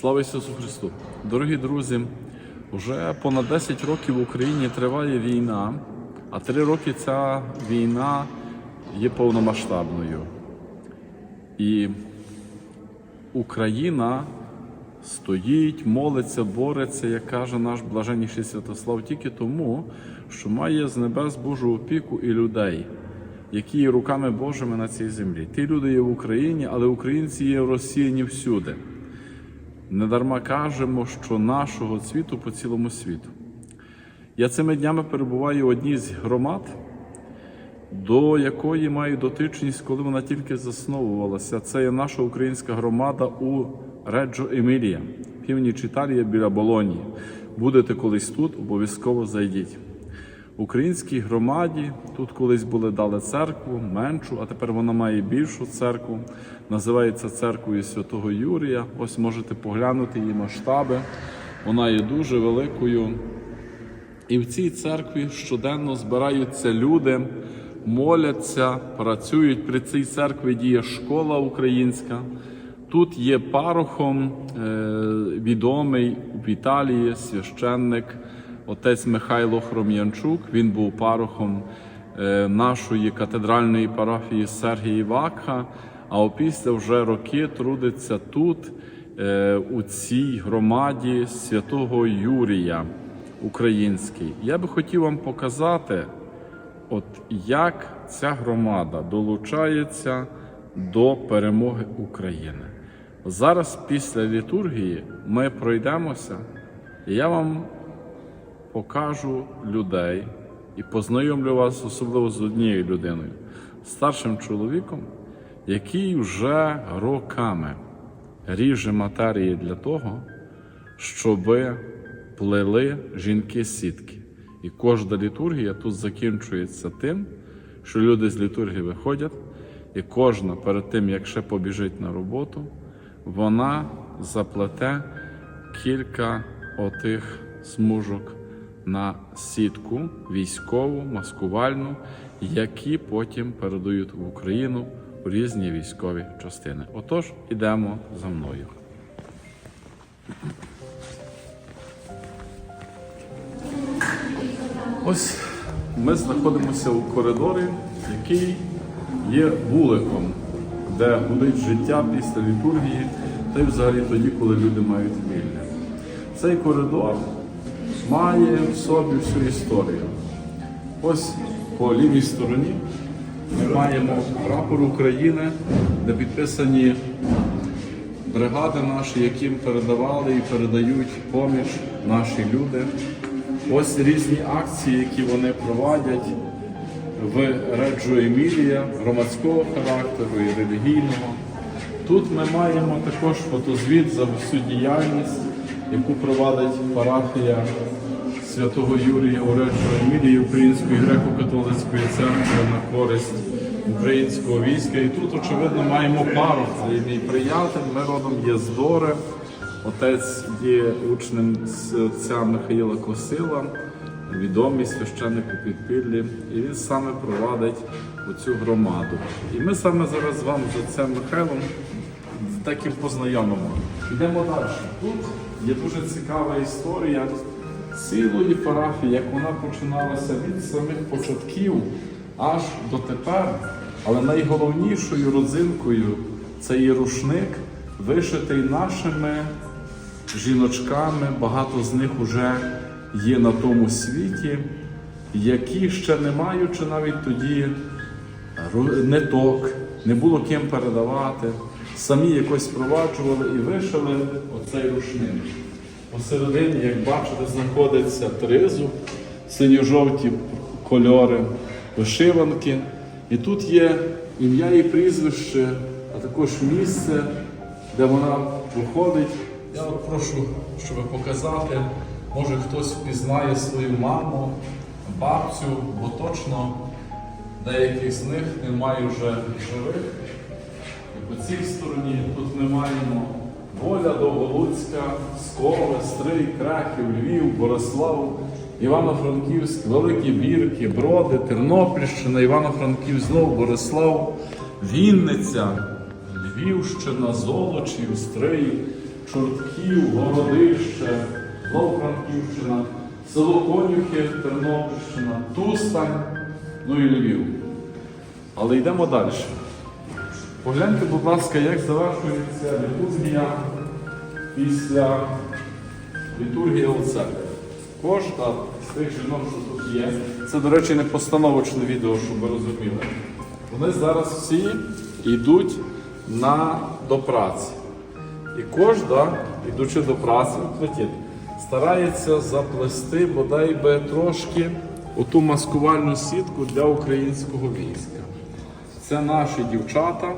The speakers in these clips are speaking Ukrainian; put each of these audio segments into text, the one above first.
Слава Ісусу Христу! Дорогі друзі, вже понад 10 років в Україні триває війна, а три роки ця війна є повномасштабною. І Україна стоїть, молиться, бореться, як каже наш блаженніший Святослав, тільки тому, що має з небес Божу опіку і людей, які є руками Божими на цій землі. Ті люди є в Україні, але українці є розсіяні всюди. Недарма кажемо, що нашого цвіту по цілому світу. Я цими днями перебуваю в одній з громад, до якої маю дотичність, коли вона тільки засновувалася. Це є наша українська громада у Реджо Емілія, північ Італії біля Болонії. Будете колись тут, обов'язково зайдіть. Українській громаді тут колись були дали церкву меншу, а тепер вона має більшу церкву. Називається церквою Святого Юрія. Ось можете поглянути її масштаби. Вона є дуже великою. І в цій церкві щоденно збираються люди, моляться, працюють. При цій церкві діє школа українська. Тут є парохом е, відомий в Італії священник отець Михайло Хром'янчук. Він був парохом е, нашої катедральної парафії Сергія Вакха. А опісля вже роки трудиться тут, е, у цій громаді святого Юрія Український. Я би хотів вам показати, от як ця громада долучається до перемоги України. Зараз після літургії ми пройдемося, і я вам покажу людей і познайомлю вас особливо з однією людиною, старшим чоловіком, який вже роками ріже матерії для того, щоби плели жінки сітки. І кожна літургія тут закінчується тим, що люди з літургії виходять, і кожна перед тим, як ще побіжить на роботу, вона заплете кілька отих смужок на сітку військову, маскувальну, які потім передають в Україну у різні військові частини. Отож, ідемо за мною. Ось ми знаходимося у коридорі, який є вуликом, де гудить життя після літургії, та й взагалі тоді, коли люди мають вільне. Цей коридор має в собі всю історію. Ось по лівій стороні ми маємо прапор України, де підписані бригади наші, яким передавали і передають поміч наші люди. Ось різні акції, які вони проводять в Реджо Емілія, громадського характеру і релігійного. Тут ми маємо також фотозвіт за всю діяльність, яку проводить парафія святого Юрія у Реджо Емілії Української греко-католицької церкви на користь українського війська. І тут, очевидно, маємо пару. Мій приятель, ми родом є з Дори. Отець є учнем з отця Михаїла Косила, відомий священник у підпіллі, і він саме провадить оцю громаду. І ми саме зараз з вами з отцем Михайлом так і познайомимо. Йдемо далі. Тут є дуже цікава історія цілої парафії, як вона починалася від самих початків аж до тепер. Але найголовнішою родзинкою це є рушник, вишитий нашими жіночками, багато з них вже є на тому світі, які ще не маючи навіть тоді ниток, не було ким передавати, самі якось впроваджували і вишили оцей рушник. Посередині, як бачите, знаходиться тризуб, синьо-жовті кольори, вишиванки. І тут є ім'я і прізвище, а також місце, де вона виходить. Я прошу, щоб показати, може хтось впізнає свою маму, бабцю, бо точно деяких з них немає вже живих. І по цій стороні тут ми маємо Воля Довголуцька, Скови, Стрий, Краків, Львів, Борислав, Івано-Франківськ, Великі Бірки, Броди, Тернопільщина, Івано-Франківськ, знову Борислав, Вінниця, Львівщина, Золочів, Стрий, Чортків, Городище, Ловфранківщина, село Конюхи, Тернопільщина, Тустань, ну і Львів. Але йдемо далі. Погляньте, будь ласка, як завершується літургія після літургії у. Кожна з тих жінок, що тут є, це, до речі, не постановочне відео, щоб ви розуміли. Вони зараз всі йдуть на, до праці. І кожна, йдучи до праці, старається заплести бодай би трошки оту маскувальну сітку для українського війська. Це наші дівчата.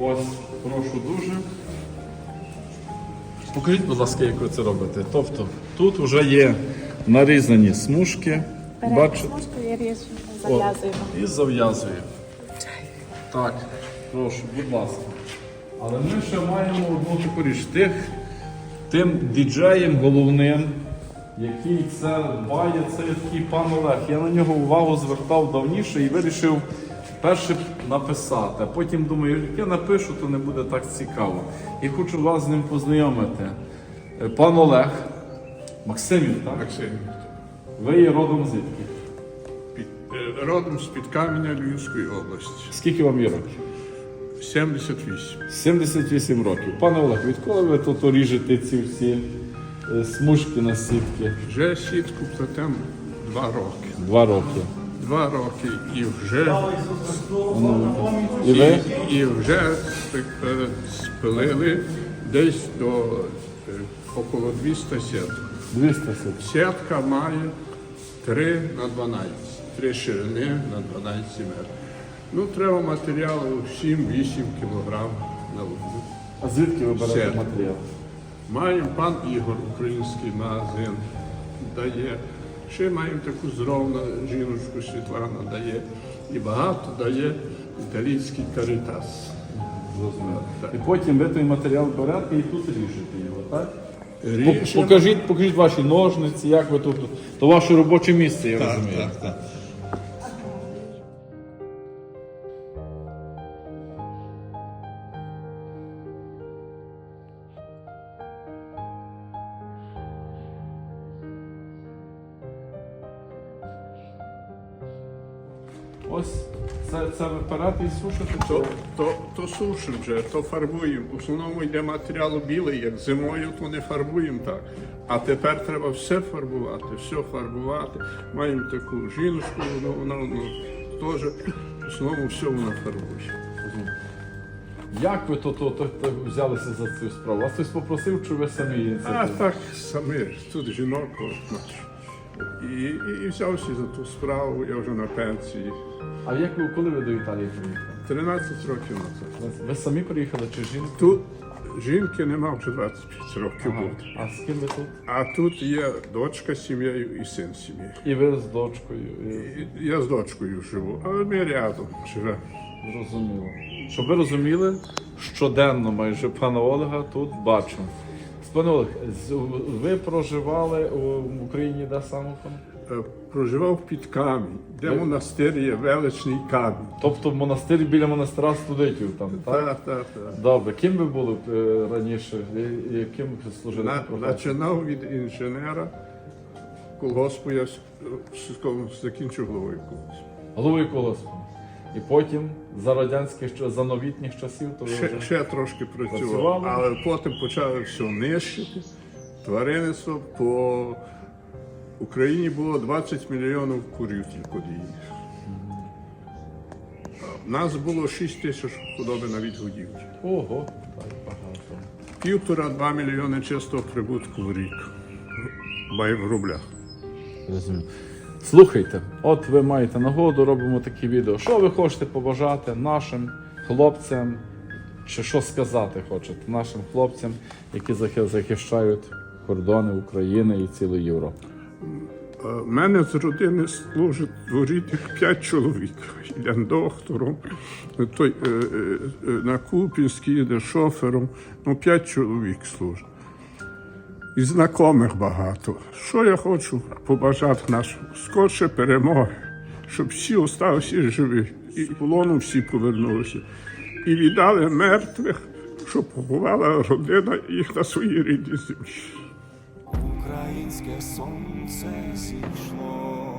Ось, прошу дуже. Покажіть, будь ласка, як ви це робите. Тобто, тут вже є нарізані смужки. Беремо Бачите? смужку і ріжемо, зав'язуємо. І зав'язуємо. Так, прошу, будь ласка. Але ми ще маємо одну таку річ. Тих, тим діджеєм головним, який це дбає, це такий пан Олег. Я на нього увагу звертав давніше і вирішив перше написати. А потім думаю, як я напишу, то не буде так цікаво. І хочу вас з ним познайомити. Е, Пан Олег, Максимів, так? Максим. Ви є родом звідки? Е, родом з-під Каменя Львівської області. Скільки вам є років? 78. 78 років. Пане Олег, відколи ви тут ріжете ці всі смужки на сітки? Вже сітку плетем два роки. Два роки. Два роки і вже, І ви? і вже е, спилили десь до е, около 200 сіток. 200 сіток. Сітка має 3 на 12, 3 ширини на 12 метрів. Ну, треба матеріалу 7-8 кілограм на одну. А звідки ви берете матеріал? Маємо пан Ігор, український магазин, дає. Ще маємо таку зровну жіночку Світлана дає. І багато дає італійський каритас. І потім ви той матеріал берете і тут ріжете його, так? Покажіть, покажіть ваші ножниці, як ви тут. То ваше робоче місце, я Так, розумію. так, так. Ось це, це ви і сушите? чи- То, то, то сушимо вже, то фарбуємо. В основному йде матеріал білий, як зимою, то не фарбуємо так. А тепер треба все фарбувати, все фарбувати. Маємо таку жіночку, ну, вона ну, теж в основному все вона фарбує. Як ви то, то, то, то взялися за цю справу? Вас хтось попросив, чи ви самі А так самі, тут жінок. І, і, і взявся за ту справу, я вже на пенсії. А як ви, коли ви до Італії приїхали? 13 років назад. Ви самі приїхали чи жінка? Тут жінки нема вже 25 років Ага. буде. А з ким ви тут? А тут є дочка з сім'єю і син з сім'єю. І ви з дочкою. І... І Я з дочкою живу, але ми рядом живемо. Зрозуміло. Щоб ви розуміли, щоденно майже пана Олега тут бачимо. Пане Олег, ви проживали в Україні де саме? Е, Проживав під камінь, де Ви- монастир є величний камінь. Тобто монастир біля монастира студентів там, так? Так, так, так. Добре, ким ви були е, раніше? І- і служили? На, починав від інженера колгоспу, я закінчив головою колгоспу. Головою колоспу. І потім за радянських за новітніх часів, то ви Ще, вже ще трошки працював, Працювали? але потім почали все нищити. Тваринництво по Україні було 20 мільйонів курів тільки дії. У нас було 6 тисяч худоби на відгодівлі. ого, так багато. Півтора-два мільйони чистого прибутку в рік. Бай в рублях. Розумію. Слухайте, от ви маєте нагоду, робимо такі відео. Що ви хочете побажати нашим хлопцям, чи що сказати хочете нашим хлопцям, які захищають кордони України і цілої Європи? У мене з родини служить в п'ять чоловік. Один доктором, той е, е, е, на Купінській йде шофером. Ну, п'ять чоловік служить. І знайомих багато. Що я хочу побажати нашим? Скорше перемоги, щоб всі осталися живі. І полону всі повернулися. І віддали мертвих, щоб поховала родина їх на своїй рідній землі. Українське сонце зійшло.